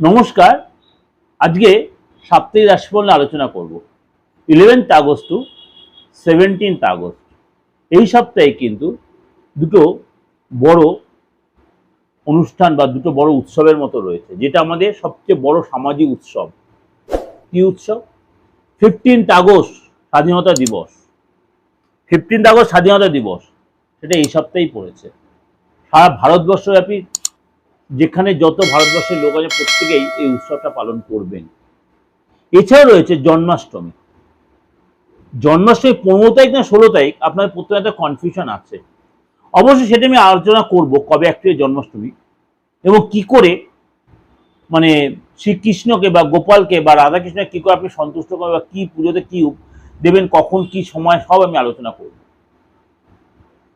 নমস্কার। আজকে সাপ্তাহিক রাশিফল নিয়ে আলোচনা করব। Eleventh August to seventeenth August. এই সপ্তাহে কিন্তু দুটো বড় অনুষ্ঠান বা দুটো বড় উৎসবের মতো রয়েছে, যেটা আমাদের সবচেয়ে বড় সামাজিক উৎসব। কি উৎসব? ফিফটিন্থ আগস্ট স্বাধীনতা দিবস। ফিফটিন্থ আগস্ট স্বাধীনতা দিবস, সেটা এই সপ্তাহেই পড়েছে। সারা ভারতবর্ষব্যাপী যেখানে যত ভারতবর্ষের লোক আছে প্রত্যেকেই এই উৎসবটা পালন করবেন। এছাড়া রয়েছে জন্মাষ্টমী। জন্মাষ্টমী পনেরো তারিখ না ষোলো তারিখ, আপনার প্রত্যেক একটা কনফিউশন আছে। অবশ্যই সেটা আমি আলোচনা করব, কবে অ্যাকচুয়ালি জন্মাষ্টমী এবং কি করে মানে শ্রীকৃষ্ণকে বা গোপালকে বা রাধাকৃষ্ণকে কি করে আপনি সন্তুষ্ট করবেন বা কি পুজোতে কি দেবেন, কখন, কি সময়, সব আমি আলোচনা করব।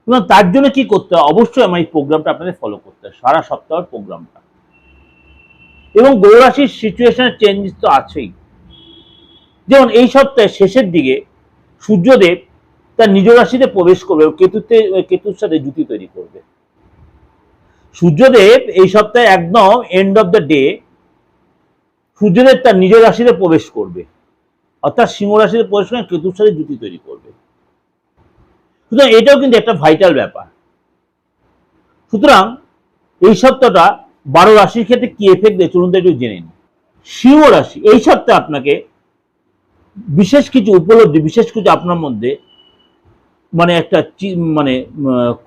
এবং তার জন্য কি করতে হয়? অবশ্যই আমার এই প্রোগ্রামটা আপনাদের ফলো করতে হয়, সারা সপ্তাহের প্রোগ্রামটা এবং গৌরাশির সিচুয়েশনের চেঞ্জেস তো আছেই। যেমন এই সপ্তাহের শেষের দিকে সূর্যদেব তার নিজ রাশিতে প্রবেশ করবে কেতুতে, কেতুর সাথে জুতি তৈরি করবে। সূর্যদেব এই সপ্তাহে একদম end of the day Suryadev তার নিজ রাশিতে প্রবেশ করবে। অর্থাৎ সিংহ রাশিতে প্রবেশ করে কেতুর সাথে জুতি তৈরি করবে। সুতরাং এটাও কিন্তু একটা ভাইটাল ব্যাপার। সুতরাং এই সপ্তাহটা বারো রাশির ক্ষেত্রে কি এফেক্ট দেয় চলুন একটু জেনে নিন সিংহ রাশি, এই সপ্তাহে আপনাকে বিশেষ কিছু উপলব্ধি, বিশেষ কিছু আপনার মধ্যে মানে একটা মানে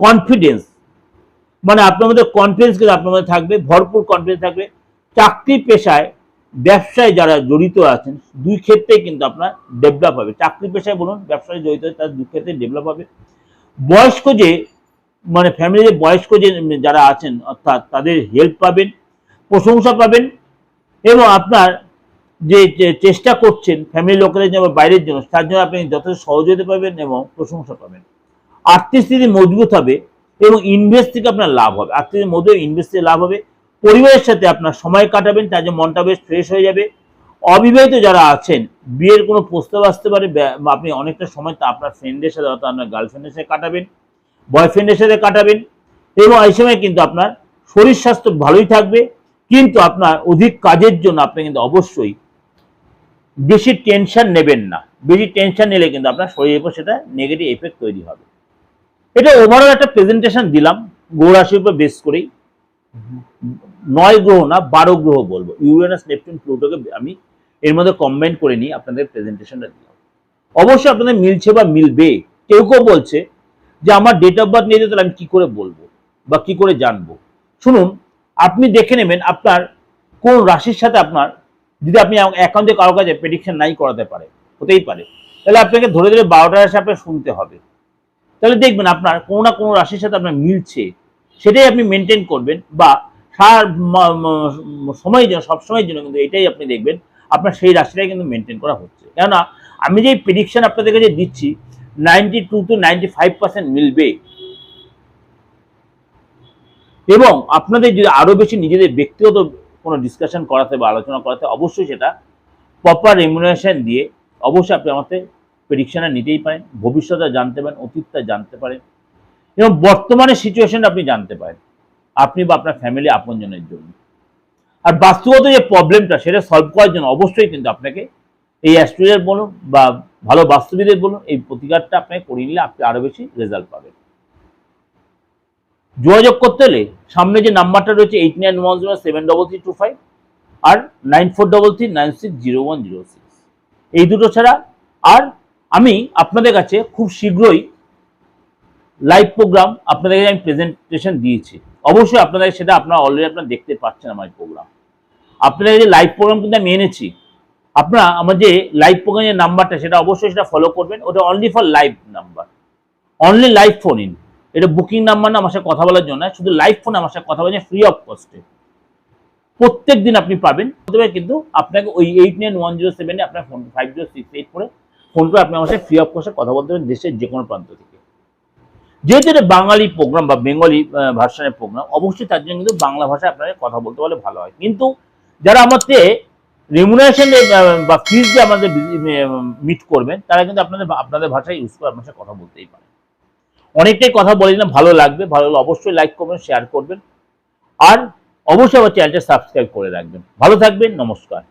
কনফিডেন্স মানে আপনার মধ্যে কনফিডেন্স কিন্তু আপনার মধ্যে থাকবে, ভরপুর কনফিডেন্স থাকবে। চাকরি পেশায়, ব্যবসায় যারা জড়িত আছেন, দুই ক্ষেত্রেই কিন্তু আপনার ডেভেলপ হবে। চাকরি পেশায় বলুন, ব্যবসায় জড়িত তার দুই ক্ষেত্রে ডেভেলপ হবে। বয়স্ক যে মানে ফ্যামিলিতে বয়স্ক যে, যারা আছেন, অর্থাৎ তাদের হেল্প পাবেন, প্রশংসা পাবেন এবং আপনার যে চেষ্টা করছেন ফ্যামিলির লোকেদের জন্য বাইরের জন্য, তার জন্য আপনি যথেষ্ট সহযোগিতা পাবেন এবং প্রশংসা পাবেন। আর্থিক স্থিতি মজবুত হবে এবং ইনভেস্ট থেকে আপনার লাভ হবে। আর্থিক মধ্যে ইনভেস্ট থেকে লাভ হবে। পরিবারের সাথে আপনার সময় কাটাবেন, তার জন্য মনটা বেশ ফ্রেশ হয়ে যাবে। অবিবাহিত যারা আছেন, বিয়ের কোনো প্রস্তাব আসতে পারে আপনি অনেকটা সময় তা আপনার ফ্রেন্ডের সাথে অর্থাৎ আপনার গার্লফ্রেন্ডের সাথে কাটাবেন বয়ফ্রেন্ডের সাথে কাটাবেন এবং এই সময় কিন্তু আপনার শরীর স্বাস্থ্য ভালোই থাকবে, কিন্তু আপনার অধিক কাজের জন্য আপনি কিন্তু অবশ্যই বেশি টেনশন নেবেন না। বেশি টেনশন নিলে কিন্তু আপনার শরীরের উপর সেটা নেগেটিভ এফেক্ট তৈরি হবে। এটা ওভারঅল একটা প্রেজেন্টেশন দিলাম গৌরাশির উপর বেস করেই। নয় গ্রহ না, বারো গ্রহ বলব। ইউরেনাস নেপচুন প্লুটোকে আমি এর মধ্যে কম্বাইন করে নিই আপনাদের প্রেজেন্টেশনটা দিলাম। অবশ্যই আপনাদের মিলছে বা মিলবে, কেউ কেউ বলছে যে, আমার ডেট অফ বার্থ নিয়ে যেতে আমি কি করে বলব বা কি করে জানব? শুনুন, আপনি দেখে নেবেন আপনার কোন রাশির সাথে আপনার, যদি আপনি থেকে কারও কাছে প্রেডিকশন নাই করাতে পারে, হতেই পারে। তাহলে আপনাকে ধরে ধরে বারোটা রাশি আপনার শুনতে হবে। তাহলে দেখবেন আপনার কোনো না কোনো রাশির সাথে আপনার মিলছে, সেটাই আপনি মেনটেন করবেন বা সার সময়ের জন্য সবসময়ের জন্য কিন্তু এটাই আপনি দেখবেন আপনার সেই রাশিটাই কিন্তু মেনটেন করা হচ্ছে। কেননা, আমি যে প্রেডিকশন আপনাদের কাছে দিচ্ছি ninety two to ninety five percent মিলবে। এবং আপনাদের যদি আরও বেশি নিজেদের ব্যক্তিগত কোনো ডিসকাশন করাতে বা আলোচনা করাতে, অবশ্যই সেটা প্রপার রেমুনারেশন দিয়ে অবশ্যই আপনি আমাদের প্রেডিকশনটা নিতেই পারেন ভবিষ্যৎটা জানতে পারেন, অতীতটা জানতে পারেন। এবং বর্তমানে সিচুয়েশনটা আপনি জানতে পারেন, আপনি বা আপনার ফ্যামিলি আপনজনের জন্য। আর বাস্তবত যে প্রবলেমটা সেটা সলভ করার জন্য অবশ্যই কিন্তু আপনাকে এই অ্যাস্ট্রোলজার বলুন বা ভালো বাস্তবিদের বলুন, এই প্রতিকারটা আপনাকে করিয়ে নিলে আপনি আরও বেশি রেজাল্ট পাবেন। যোগাযোগ করতে হলে সামনে যে নাম্বারটা রয়েছে eight nine one zero seven double three two five আর nine four double three nine six zero one zero six এই দুটো ছাড়া আর আমি আপনাদের কাছে খুব শীঘ্রই লাইভ প্রোগ্রাম আপনাদের আমি প্রেজেন্টেশন দিয়েছি। অবশ্যই আপনারা সেটা আপনারা অলরেডি আপনারা দেখতে পাচ্ছেন আমার প্রোগ্রাম আপনাদের যে লাইভ প্রোগ্রাম কিন্তু আমি এনেছি, আপনারা আমার যে লাইভ প্রোগ্রামের নাম্বারটা সেটা অবশ্যই সেটা ফলো করবেন। ওটা only for live number only live phone in এটা বুকিং নাম্বার না, আমার সাথে কথা বলার জন্য শুধু লাইভ ফোন আমার সাথে কথা বলছেন ফ্রি অফ কস্টে প্রত্যেক দিন আপনি পাবেন। তবে কিন্তু আপনাকে ওই এইট নাইন ওয়ান জিরো সেভেনে আপনার phone five zero six eight করে ফোন করে আপনি আমার সাথে ফ্রি অফ কস্টে কথা বলতে পারেন দেশের যে কোনো প্রান্ত থেকে। যেহেতু এটা বাঙালি প্রোগ্রাম বা বেঙ্গলি ভার্সনের প্রোগ্রাম অবশ্যই তার জন্য কিন্তু বাংলা ভাষায় আপনাকে কথা বলতে পারলে ভালো হয়। কিন্তু যারা আমাদের রেমুনারেশন বা ফিজ দিয়ে আমাদের মিট করবেন, তারা কিন্তু আপনাদের আপনাদের ভাষায় ইউজ করে আপনার সাথে কথা বলতেই পারে। অনেকটাই কথা বলে না ভালো লাগবে, ভালো অবশ্যই লাইক করবেন শেয়ার করবেন। আর অবশ্যই আমার চ্যানেলটা সাবস্ক্রাইব করে রাখবেন। ভালো থাকবেন, নমস্কার।